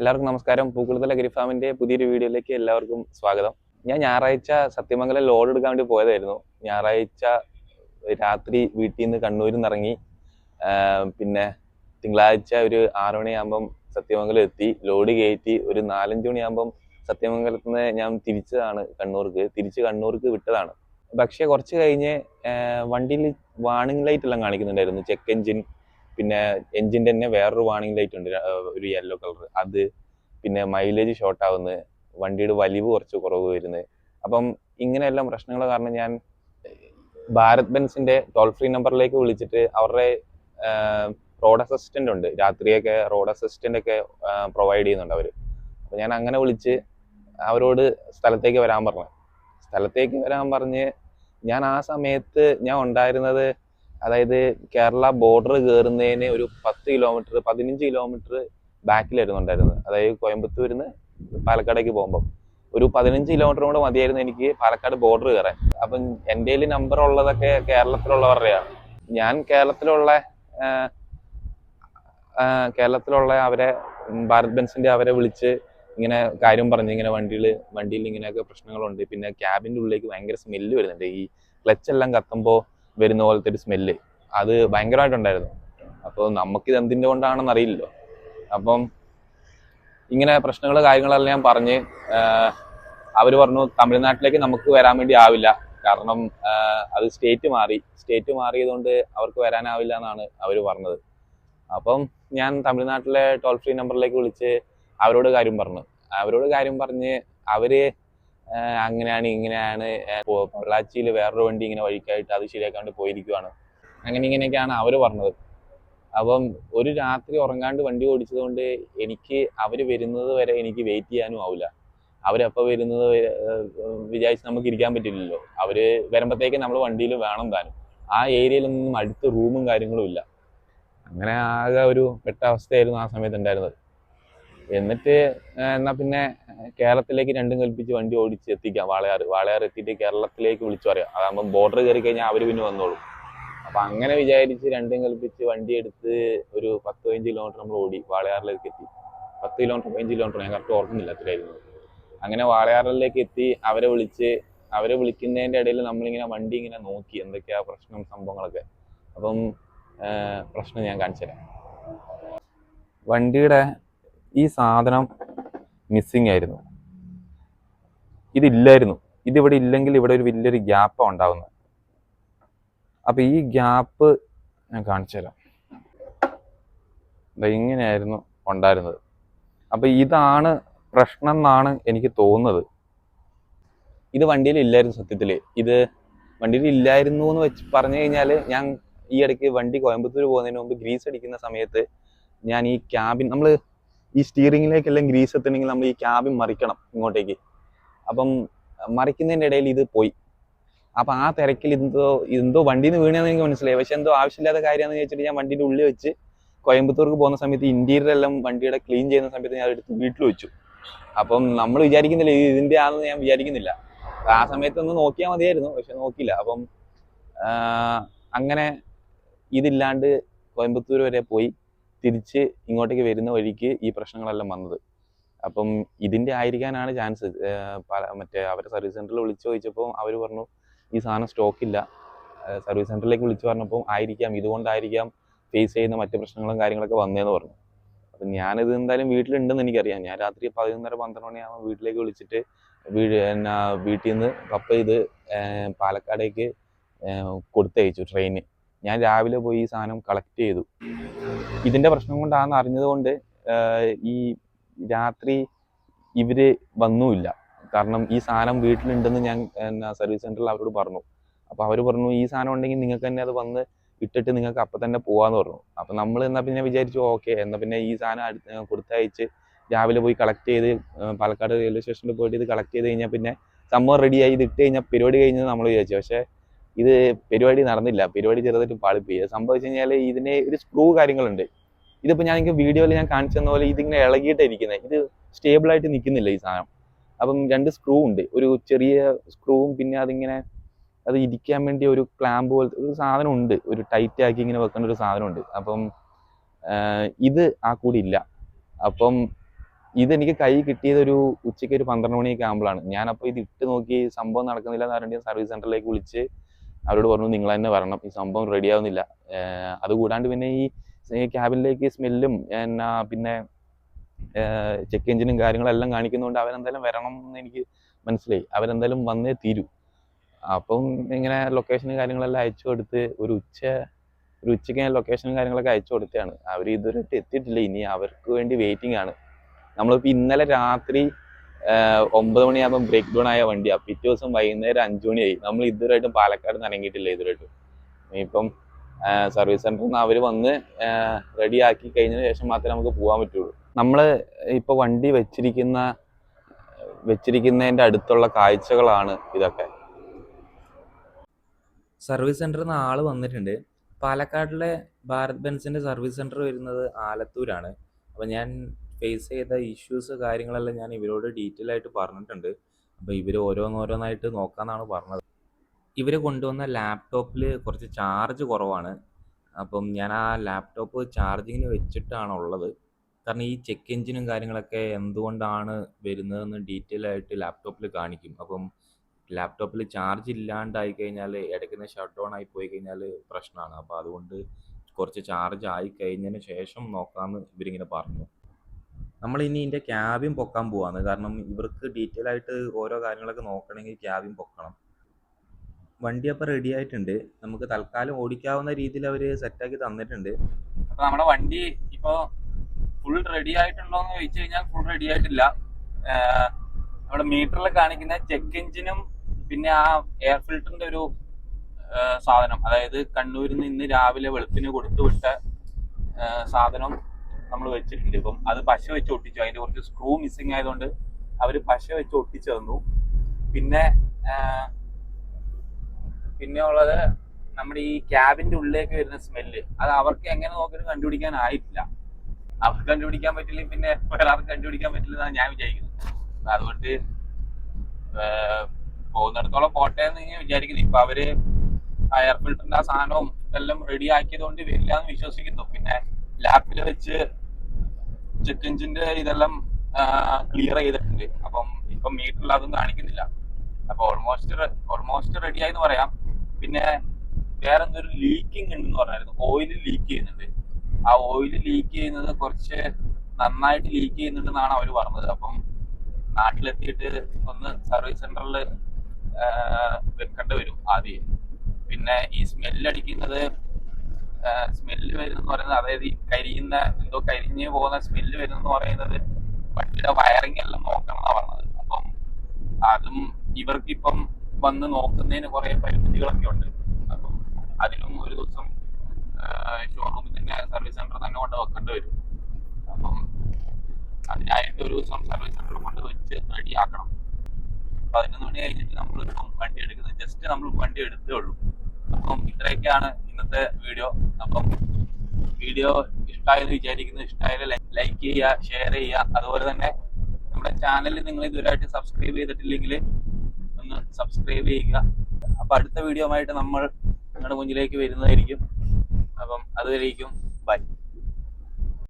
എല്ലാവർക്കും നമസ്കാരം. പൂക്കുളത്തല ഗിരിഫാമിന്റെ പുതിയൊരു വീഡിയോയിലേക്ക് എല്ലാവർക്കും സ്വാഗതം. ഞാൻ ഞായറാഴ്ച സത്യമംഗലം ലോഡ് എടുക്കാൻ വേണ്ടി പോയതായിരുന്നു. ഞായറാഴ്ച രാത്രി വീട്ടിൽ നിന്ന് കണ്ണൂരിൽ നിന്ന് ഇറങ്ങി പിന്നെ തിങ്കളാഴ്ച ഒരു ആറു മണിയാകുമ്പം സത്യമംഗലം എത്തി. ലോഡ് കയറ്റി ഒരു നാലഞ്ച് മണിയാകുമ്പം സത്യമംഗലത്ത് നിന്ന് ഞാൻ തിരിച്ചതാണ് കണ്ണൂർക്ക്. തിരിച്ച് കണ്ണൂർക്ക് വിട്ടതാണ്. പക്ഷേ കുറച്ച് കഴിഞ്ഞ് വണ്ടിയിൽ വാണിംഗ് ലൈറ്റ് എല്ലാം കാണിക്കുന്നുണ്ടായിരുന്നു. ചെക്ക് എഞ്ചിൻ പിന്നെ എഞ്ചിന്റെ തന്നെ വേറൊരു വാണിംഗ് ലൈറ്റ് ഉണ്ട് ഒരു യെല്ലോ കളർ അത് പിന്നെ മൈലേജ് ഷോർട്ട് ആവുന്നത് വണ്ടിയുടെ വലിവ് കുറച്ച് കുറവ് വരുന്നത് അപ്പം ഇങ്ങനെയെല്ലാം പ്രശ്നങ്ങൾ കാരണം ഞാൻ ഭാരത് ബെൻസിന്റെ ടോൾ ഫ്രീ നമ്പറിലേക്ക് വിളിച്ചിട്ട് അവരുടെ റോഡ് അസിസ്റ്റന്റ് ഉണ്ട്. രാത്രിയൊക്കെ റോഡ് അസിസ്റ്റന്റ് ഒക്കെ പ്രൊവൈഡ് ചെയ്യുന്നുണ്ട് അവർ അപ്പോൾ ഞാൻ അങ്ങനെ വിളിച്ച് അവരോട് സ്ഥലത്തേക്ക് വരാൻ പറഞ്ഞു. സ്ഥലത്തേക്ക് വരാൻ പറഞ്ഞ് ഞാൻ ആ സമയത്ത് ഞാൻ ഉണ്ടായിരുന്നത് അതായത് കേരള ബോർഡർ കയറുന്നതിന് ഒരു പത്ത് കിലോമീറ്റർ പതിനഞ്ച് കിലോമീറ്റർ ബാക്കിലായിരുന്നു ഉണ്ടായിരുന്നത് അതായത് കോയമ്പത്തൂരിൽ നിന്ന് പാലക്കാടേക്ക് പോകുമ്പോൾ ഒരു പതിനഞ്ച് കിലോമീറ്റർ കൂടെ മതിയായിരുന്നു എനിക്ക് പാലക്കാട് ബോർഡർ കയറാൻ അപ്പം എന്റെ നമ്പർ ഉള്ളതൊക്കെ കേരളത്തിലുള്ളവരുടെയാണ്. ഞാൻ കേരളത്തിലുള്ള കേരളത്തിലുള്ള അവരെ ഭാരത് ബെൻസിന്റെ അവരെ വിളിച്ച് ഇങ്ങനെ കാര്യം പറഞ്ഞു ഇങ്ങനെ വണ്ടിയിൽ വണ്ടിയിൽ ഇങ്ങനെയൊക്കെ പ്രശ്നങ്ങളുണ്ട്. പിന്നെ ക്യാബിന്റെ ഉള്ളിലേക്ക് ഭയങ്കര സ്മെല്ല് വരുന്നുണ്ട്. ഈ ക്ലച്ച് എല്ലാം കത്തുമ്പോൾ വരുന്ന പോലത്തെ ഒരു സ്മെല്ല്. അത് ഭയങ്കരമായിട്ടുണ്ടായിരുന്നു. അപ്പോൾ നമുക്കിത് എന്തിന്റെ കൊണ്ടാണെന്ന് അറിയില്ലല്ലോ. അപ്പം ഇങ്ങനെ പ്രശ്നങ്ങൾ കാര്യങ്ങളെല്ലാം ഞാൻ പറഞ്ഞ് അവർ പറഞ്ഞു തമിഴ്നാട്ടിലേക്ക് നമുക്ക് വരാൻ വേണ്ടി ആവില്ല. കാരണം അത് സ്റ്റേറ്റ് മാറി. സ്റ്റേറ്റ് മാറിയതുകൊണ്ട് അവർക്ക് വരാനാവില്ല എന്നാണ് അവർ പറഞ്ഞത്. അപ്പം ഞാൻ തമിഴ്നാട്ടിലെ ടോൾ ഫ്രീ നമ്പറിലേക്ക് വിളിച്ച് അവരോട് കാര്യം പറഞ്ഞു. അവരോട് കാര്യം പറഞ്ഞ് ആഹ് അങ്ങനെയാണ് ഇങ്ങനെയാണ് പൊള്ളാച്ചിയിൽ വേറൊരു വണ്ടി ഇങ്ങനെ വഴിക്കായിട്ട് അത് ശരിയാക്കാണ്ട് പോയിരിക്കുവാണ്. അങ്ങനെ ഇങ്ങനെയൊക്കെയാണ് അവർ പറഞ്ഞത്. അപ്പം ഒരു രാത്രി ഉറങ്ങാണ്ട് വണ്ടി ഓടിച്ചത് കൊണ്ട് എനിക്ക് അവർ വരുന്നത് വരെ എനിക്ക് വെയിറ്റ് ചെയ്യാനും ആവില്ല അവരപ്പോൾ വരുന്നത് വിചാരിച്ച് നമുക്ക് ഇരിക്കാൻ പറ്റില്ലല്ലോ. അവർ വരുമ്പോഴത്തേക്ക് നമ്മൾ വണ്ടിയിൽ വേണം താനും. ആ ഏരിയയിലൊന്നും അടുത്ത് റൂമും കാര്യങ്ങളും ഇല്ല. അങ്ങനെ ആകെ ഒരു പെട്ട അവസ്ഥയായിരുന്നു ആ സമയത്ത് ഉണ്ടായിരുന്നത്. എന്നിട്ട് എന്നാ പിന്നെ കേരളത്തിലേക്ക് രണ്ടും കൽപ്പിച്ച് വണ്ടി ഓടിച്ച് എത്തിക്കാം വാളയാർ വാളയാർ എത്തിയിട്ട് കേരളത്തിലേക്ക് വിളിച്ചു പറയാം. അതാകുമ്പോൾ ബോർഡർ കയറി കഴിഞ്ഞാൽ അവർ പിന്നെ വന്നോളും. അപ്പൊ അങ്ങനെ വിചാരിച്ച് രണ്ടും കൽപ്പിച്ച് വണ്ടി എടുത്ത് ഒരു പത്ത് പതിനഞ്ച് കിലോമീറ്റർ നമ്മൾ ഓടി വാളയാറിലേക്ക് എത്തി. പത്ത് കിലോമീറ്റർ പതിനഞ്ച് കിലോമീറ്റർ ഞാൻ കറക്റ്റ് ഓർക്കുന്നില്ല അത്രയായിരുന്നു. അങ്ങനെ വാളയാറിലേക്ക് എത്തി അവരെ വിളിച്ച് അവരെ വിളിക്കുന്നതിന്റെ ഇടയിൽ നമ്മളിങ്ങനെ വണ്ടി ഇങ്ങനെ നോക്കി എന്തൊക്കെയാ പ്രശ്നം സംഭവങ്ങളൊക്കെ. അപ്പം പ്രശ്നം ഞാൻ കാണിച്ചു തരാം. വണ്ടിയുടെ ഈ സാധനം മിസ്സിങ് ആയിരുന്നു. ഇതില്ലായിരുന്നു. ഇതിവിടെ ഇല്ലെങ്കിൽ ഇവിടെ ഒരു വലിയൊരു ഗ്യാപ്പാണ് ഉണ്ടാവുന്നത്. അപ്പൊ ഈ ഗ്യാപ്പ് ഞാൻ കാണിച്ചു തരാം. ഇങ്ങനെയായിരുന്നു ഉണ്ടായിരുന്നത്. അപ്പൊ ഇതാണ് പ്രശ്നം എന്നാണ് എനിക്ക് തോന്നുന്നത്. ഇത് വണ്ടിയിൽ ഇല്ലായിരുന്നു സത്യത്തിൽ ഇത് വണ്ടിയിൽ ഇല്ലായിരുന്നു എന്ന് വെച്ച് പറഞ്ഞു കഴിഞ്ഞാൽ ഞാൻ ഈ ഇടയ്ക്ക് വണ്ടി കോയമ്പത്തൂർ പോകുന്നതിന് മുമ്പ് ഗ്രീസ് അടിക്കുന്ന സമയത്ത് ഞാൻ ഈ ക്യാബിൻ നമ്മൾ ഈ സ്റ്റിയറിംഗിലേക്കെല്ലാം ഗ്രീസ് എത്തണമെങ്കിൽ നമ്മൾ ഈ ക്യാബിൻ മറിക്കണം ഇങ്ങോട്ടേക്ക്. അപ്പം മറിക്കുന്നതിന്റെ ഇടയിൽ ഇത് പോയി. അപ്പം ആ തിരക്കിൽ എന്തോ എന്തോ വണ്ടിയിൽ നിന്ന് വീണെന്ന് എനിക്ക് മനസ്സിലായി. പക്ഷെ എന്തോ ആവശ്യമില്ലാത്ത കാര്യമാണെന്ന് ചോദിച്ചിട്ട് ഞാൻ വണ്ടിയുടെ ഉള്ളിൽ വെച്ച് കോയമ്പത്തൂർക്ക് പോകുന്ന സമയത്ത് ഇന്റീരിയർ എല്ലാം വണ്ടിയുടെ ക്ലീൻ ചെയ്യുന്ന സമയത്ത് ഞാൻ എടുത്ത് വീട്ടിൽ വെച്ചു. അപ്പം നമ്മൾ വിചാരിക്കുന്നില്ല ഇത് ഇതിന്റെ ആണെന്ന് ഞാൻ വിചാരിക്കുന്നില്ല. ആ സമയത്ത് ഒന്ന് നോക്കിയാൽ മതിയായിരുന്നു പക്ഷെ നോക്കിയില്ല. അപ്പം അങ്ങനെ ഇതില്ലാണ്ട് കോയമ്പത്തൂർ വരെ പോയി. തിരിച്ച് ഇങ്ങോട്ടേക്ക് വരുന്ന വഴിക്ക് ഈ പ്രശ്നങ്ങളെല്ലാം വന്നത്. അപ്പം ഇതിന്റെ ആയിരിക്കാനാണ് ചാൻസ് മറ്റേ അവരെ സർവീസ് സെന്ററിൽ വിളിച്ചു ചോദിച്ചപ്പോൾ അവർ പറഞ്ഞു ഈ സാധനം സ്റ്റോക്ക് ഇല്ല. സർവീസ് സെന്ററിലേക്ക് വിളിച്ചു പറഞ്ഞപ്പോൾ ആയിരിക്കാം ഇതുകൊണ്ടായിരിക്കാം ഫേസ് ചെയ്യുന്ന മറ്റു പ്രശ്നങ്ങളും കാര്യങ്ങളൊക്കെ വന്നേന്ന് പറഞ്ഞു. അപ്പം ഞാനിത് എന്തായാലും വീട്ടിലുണ്ടെന്ന് എനിക്കറിയാം. ഞാൻ രാത്രി പതിനൊന്നര പന്ത്രണ്ട് മണിയാകുമ്പോൾ വീട്ടിലേക്ക് വിളിച്ചിട്ട് വീട് എന്നാ വീട്ടിൽ നിന്ന് കപ്പ ഇത് പാലക്കാടേക്ക് കൊടുത്തയച്ചു ട്രെയിന് ഞാൻ രാവിലെ പോയി ഈ സാധനം കളക്ട് ചെയ്തു. ഇതിന്റെ പ്രശ്നം കൊണ്ടാണെന്ന് അറിഞ്ഞത് കൊണ്ട് ഏർ ഈ രാത്രി ഇവർ വന്നുമില്ല. കാരണം ഈ സാധനം വീട്ടിലുണ്ടെന്ന് ഞാൻ സർവീസ് സെന്ററിൽ അവരോട് പറഞ്ഞു. അപ്പൊ അവർ പറഞ്ഞു ഈ സാധനം ഉണ്ടെങ്കിൽ നിങ്ങൾക്ക് തന്നെ അത് വന്ന് ഇട്ടിട്ട് നിങ്ങൾക്ക് അപ്പൊ തന്നെ പോവാന്ന് പറഞ്ഞു. അപ്പൊ നമ്മൾ എന്നാ പിന്നെ വിചാരിച്ചു ഓക്കെ എന്നാ പിന്നെ ഈ സാധനം അടുത്ത് കൊടുത്തയച്ച് രാവിലെ പോയി കളക്ട് ചെയ്ത് പാലക്കാട് റെയിൽവേ സ്റ്റേഷനിൽ പോയിട്ട് ഇത് കളക്ട് ചെയ്ത് കഴിഞ്ഞാൽ പിന്നെ സംഭവം റെഡിയായി ഇത് ഇട്ട് കഴിഞ്ഞാൽ പരിപാടി കഴിഞ്ഞത് നമ്മൾ വിചാരിച്ചു. പക്ഷേ ഇത് പരിപാടി നടന്നില്ല. പരിപാടി ചെറുതായിട്ട് പാളിപ്പോയി. സംഭവിച്ചു കഴിഞ്ഞാൽ ഇതിന് ഒരു സ്ക്രൂ കാര്യങ്ങളുണ്ട്. ഇതിപ്പോൾ ഞാൻ എനിക്ക് വീഡിയോയിൽ ഞാൻ കാണിച്ചു തന്ന പോലെ ഇതിങ്ങനെ ഇളകിയിട്ടാണ് ഇരിക്കുന്നത് ഇത് സ്റ്റേബിൾ ആയിട്ട് നിൽക്കുന്നില്ല ഈ സാധനം. അപ്പം രണ്ട് സ്ക്രൂ ഉണ്ട്. ഒരു ചെറിയ സ്ക്രൂവും പിന്നെ അതിങ്ങനെ അത് ഇരിക്കാൻ വേണ്ടി ഒരു ക്ലാമ്പ് പോലത്തെ ഒരു സാധനം ഉണ്ട്. ഒരു ടൈറ്റ് ആക്കി ഇങ്ങനെ വെക്കേണ്ട ഒരു സാധനം ഉണ്ട്. അപ്പം ഇത് ആ കൂടി ഇല്ല. അപ്പം ഇതെനിക്ക് കൈ കിട്ടിയത് ഒരു ഉച്ചയ്ക്ക് ഒരു പന്ത്രണ്ട് മണിയൊക്കെ ആകുമ്പോഴാണ് ഞാനപ്പോൾ ഇത് ഇട്ട് നോക്കി സംഭവം നടക്കുന്നില്ല എന്ന് പറഞ്ഞിട്ട് സർവീസ് സെന്ററിലേക്ക് വിളിച്ച് അവരോട് പറഞ്ഞു നിങ്ങൾ തന്നെ വരണം. ഈ സംഭവം റെഡി ആവുന്നില്ല. ഏർ അതുകൂടാണ്ട് പിന്നെ ഈ ക്യാബിനിലേക്ക് സ്മെല്ലും എന്നാ പിന്നെ ചെക്ക് എഞ്ചിനും കാര്യങ്ങളെല്ലാം കാണിക്കുന്നതുകൊണ്ട് അവരെന്തായാലും വരണം എന്ന് എനിക്ക് മനസ്സിലായി. അവരെന്തായാലും വന്നേ തീരൂ. അപ്പം ഇങ്ങനെ ലൊക്കേഷനും കാര്യങ്ങളെല്ലാം അയച്ചു കൊടുത്ത് ഒരു ഉച്ച ഒരു ഉച്ചയ്ക്ക് ഞാൻ ലൊക്കേഷനും കാര്യങ്ങളൊക്കെ അയച്ചു കൊടുത്തതാണ്. അവർ ഇതുവരെയായിട്ട് എത്തിയിട്ടില്ല. ഇനി അവർക്ക് വേണ്ടി വെയിറ്റിംഗ് ആണ്. നമ്മളിപ്പോൾ ഇന്നലെ രാത്രി ഒമ്പത് മണിയാകുമ്പോൾ ബ്രേക്ക് ഡൗൺ ആയ വണ്ടിയാണ് പിറ്റേ ദിവസം വൈകുന്നേരം അഞ്ചു മണിയായി. നമ്മൾ ഇതുവരെയായിട്ടും പാലക്കാട് നിന്ന് ഇറങ്ങിയിട്ടില്ല ഇതുവരെയായിട്ടും. ഇനിയിപ്പം സർവീസ് സെന്ററിൽ നിന്ന് അവർ വന്ന് റെഡിയാക്കി കഴിഞ്ഞതിന് ശേഷം മാത്രമേ നമുക്ക് പോകാൻ പറ്റുള്ളൂ. നമ്മൾ ഇപ്പോൾ വണ്ടി വെച്ചിരിക്കുന്ന വെച്ചിരിക്കുന്നതിന്റെ അടുത്തുള്ള കാഴ്ചകളാണ് ഇതൊക്കെ. സർവീസ് സെന്ററിൽ നിന്ന് ആൾ വന്നിട്ടുണ്ട്. പാലക്കാടിലെ ഭാരത് ബെൻസിന്റെ സർവീസ് സെന്റർ വരുന്നത് ആലത്തൂരാണ്. അപ്പോൾ ഞാൻ ഫേസ് ചെയ്ത ഇഷ്യൂസ് കാര്യങ്ങളെല്ലാം ഞാൻ ഇവരോട് ഡീറ്റെയിൽ ആയിട്ട് പറഞ്ഞിട്ടുണ്ട്. അപ്പോൾ ഇവർ ഓരോന്നോരോന്നായിട്ട് നോക്കാമെന്നാണ് പറഞ്ഞത്. ഇവർ കൊണ്ടുവന്ന ലാപ്ടോപ്പിൽ കുറച്ച് ചാർജ് കുറവാണ്. അപ്പം ഞാൻ ആ ലാപ്ടോപ്പ് ചാർജിങ്ങിന് വെച്ചിട്ടാണ് ഉള്ളത് കാരണം ഈ ചെക്ക് എഞ്ചിനും കാര്യങ്ങളൊക്കെ എന്തുകൊണ്ടാണ് വരുന്നതെന്ന് ഡീറ്റെയിൽ ആയിട്ട് ലാപ്ടോപ്പിൽ കാണിക്കും. അപ്പം ലാപ്ടോപ്പിൽ ചാർജ് ഇല്ലാണ്ടായി കഴിഞ്ഞാൽ ഇടയ്ക്കുന്ന ഷട്ട് ഡൗൺ ആയി പോയി കഴിഞ്ഞാൽ പ്രശ്നമാണ് അപ്പോൾ അതുകൊണ്ട് കുറച്ച് ചാർജ് ആയി കഴിഞ്ഞതിന് ശേഷം നോക്കാമെന്ന് ഇവരിങ്ങനെ പറഞ്ഞു. നമ്മൾ ഇനി ഇതിന്റെ ക്യാബിൻ പൊക്കാൻ പോവാണ്. കാരണം ഇവർക്ക് ഡീറ്റെയിൽ ആയിട്ട് ഓരോ കാര്യങ്ങളൊക്കെ നോക്കണമെങ്കിൽ ക്യാബിൻ പൊക്കണം. വണ്ടി അപ്പൊ റെഡി ആയിട്ടുണ്ട്. നമുക്ക് തൽക്കാലം ഓടിക്കാവുന്ന രീതിയിൽ അവർ സെറ്റ് ആക്കി തന്നിട്ടുണ്ട്. അപ്പൊ നമ്മുടെ വണ്ടി ഇപ്പോ ഫുൾ റെഡി ആയിട്ടുണ്ടോ എന്ന് ചോദിച്ചു കഴിഞ്ഞാൽ ഫുൾ റെഡി ആയിട്ടില്ല. നമ്മുടെ മീറ്ററിൽ കാണിക്കുന്ന ചെക്ക് എഞ്ചിനും പിന്നെ ആ എയർ ഫിൽറ്ററിന്റെ ഒരു സാധനം. അതായത് കണ്ണൂരിൽ നിന്ന് ഇന്ന് രാവിലെ വെളുപ്പിന് കൊടുത്തു വിട്ട സാധനം നമ്മൾ വെച്ചിട്ടുണ്ട്. ഇപ്പം അത് പശ വെച്ച് ഒട്ടിച്ചു. അതിന്റെ കുറച്ച് സ്ക്രൂ മിസ്സിങ് ആയതുകൊണ്ട് അവർ പശ വെച്ച് ഒട്ടിച്ചു തന്നു. പിന്നെ പിന്നെ ഉള്ളത് നമ്മുടെ ഈ ക്യാബിന്റെ ഉള്ളിലേക്ക് വരുന്ന സ്മെല്ല് അത് അവർക്ക് എങ്ങനെ നോക്കിയിട്ട് കണ്ടുപിടിക്കാൻ ആയിട്ടില്ല. അവർക്ക് കണ്ടുപിടിക്കാൻ പറ്റില്ല പിന്നെ വേറെ കണ്ടുപിടിക്കാൻ പറ്റില്ല എന്നാണ് ഞാൻ വിചാരിക്കുന്നത്. അതുകൊണ്ട് പോകുന്നിടത്തോളം പോട്ടെ എന്ന് ഞാൻ വിചാരിക്കുന്നു. ഇപ്പൊ അവർ എയർ ഫിൽറ്ററിന്റെ ആ സാധനവും എല്ലാം റെഡി ആക്കിയത് കൊണ്ട് വരില്ല എന്ന് വിശ്വസിക്കുന്നു. പിന്നെ ലാപ്പിൽ വെച്ച് ചെക്ക് എഞ്ചിന്റെ ഇതെല്ലാം ക്ലിയർ ചെയ്തിട്ടുണ്ട്. അപ്പം ഇപ്പം മീറ്ററിൽ അതും കാണിക്കുന്നില്ല. അപ്പൊ ഓൾമോസ്റ്റ് ഓൾമോസ്റ്റ് റെഡി ആയെന്ന് പറയാം. പിന്നെ വേറെ എന്തൊരു ലീക്കിംഗ് ഉണ്ടെന്ന് പറഞ്ഞായിരുന്നു. ഓയിൽ ലീക്ക് ചെയ്യുന്നുണ്ട്. ആ ഓയിൽ ലീക്ക് ചെയ്യുന്നത് കുറച്ച് നന്നായിട്ട് ലീക്ക് ചെയ്യുന്നുണ്ടെന്നാണ് അവർ പറഞ്ഞത്. അപ്പം നാട്ടിലെത്തിയിട്ട് ഒന്ന് സർവീസ് സെന്ററിൽ വെക്കേണ്ടി വരും ആദ്യം. പിന്നെ ഈ സ്മെല്ല് അടിക്കുന്നത് സ്മെല്ല് വരുന്നെന്ന് പറയുന്നത് അതായത് ഈ കരിയുന്ന എന്തോ കരിഞ്ഞ് പോകുന്ന സ്മെല്ല് വരുന്നെന്ന് പറയുന്നത് വണ്ടിയുടെ വയറിംഗ് എല്ലാം നോക്കണം എന്നാണ് പറഞ്ഞത്. അപ്പം അതും ഇവർക്കിപ്പം വന്ന് നോക്കുന്നതിന് കുറെ പരിമിതികളൊക്കെ ഉണ്ട്. അപ്പം അതിനും ഒരു ദിവസം ഷോറൂമിൽ തന്നെ സർവീസ് സെന്റർ തന്നെ കൊണ്ട് വെക്കേണ്ടി വരും. അപ്പം അതിനായിട്ട് ഒരു ദിവസം സർവീസ് സെന്റർ കൊണ്ട് വെച്ച് റെഡിയാക്കണം. പതിനൊന്ന് മണി കഴിഞ്ഞിട്ട് നമ്മൾ വണ്ടി എടുക്കുന്നത്. ജസ്റ്റ് നമ്മൾ വണ്ടി എടുത്തേ ഉള്ളൂ. അപ്പം ഇത്രയൊക്കെയാണ് ഇന്നത്തെ വീഡിയോ അപ്പം വീഡിയോ ഇഷ്ടമായെന്ന് വിചാരിക്കുന്നു. ഇഷ്ടമായാലും ലൈക്ക് ചെയ്യുക ഷെയർ ചെയ്യുക. അതുപോലെ തന്നെ നമ്മുടെ ചാനൽ നിങ്ങൾ ഇതുവരെയായിട്ട് സബ്സ്ക്രൈബ് ചെയ്തിട്ടില്ലെങ്കിൽ ഒന്ന് സബ്സ്ക്രൈബ് ചെയ്യുക. അപ്പം അടുത്ത വീഡിയോ ആയിട്ട് നമ്മൾ നിങ്ങളുടെ മുന്നിലേക്ക് വരുന്നതായിരിക്കും. അപ്പം അതുവരേക്കും.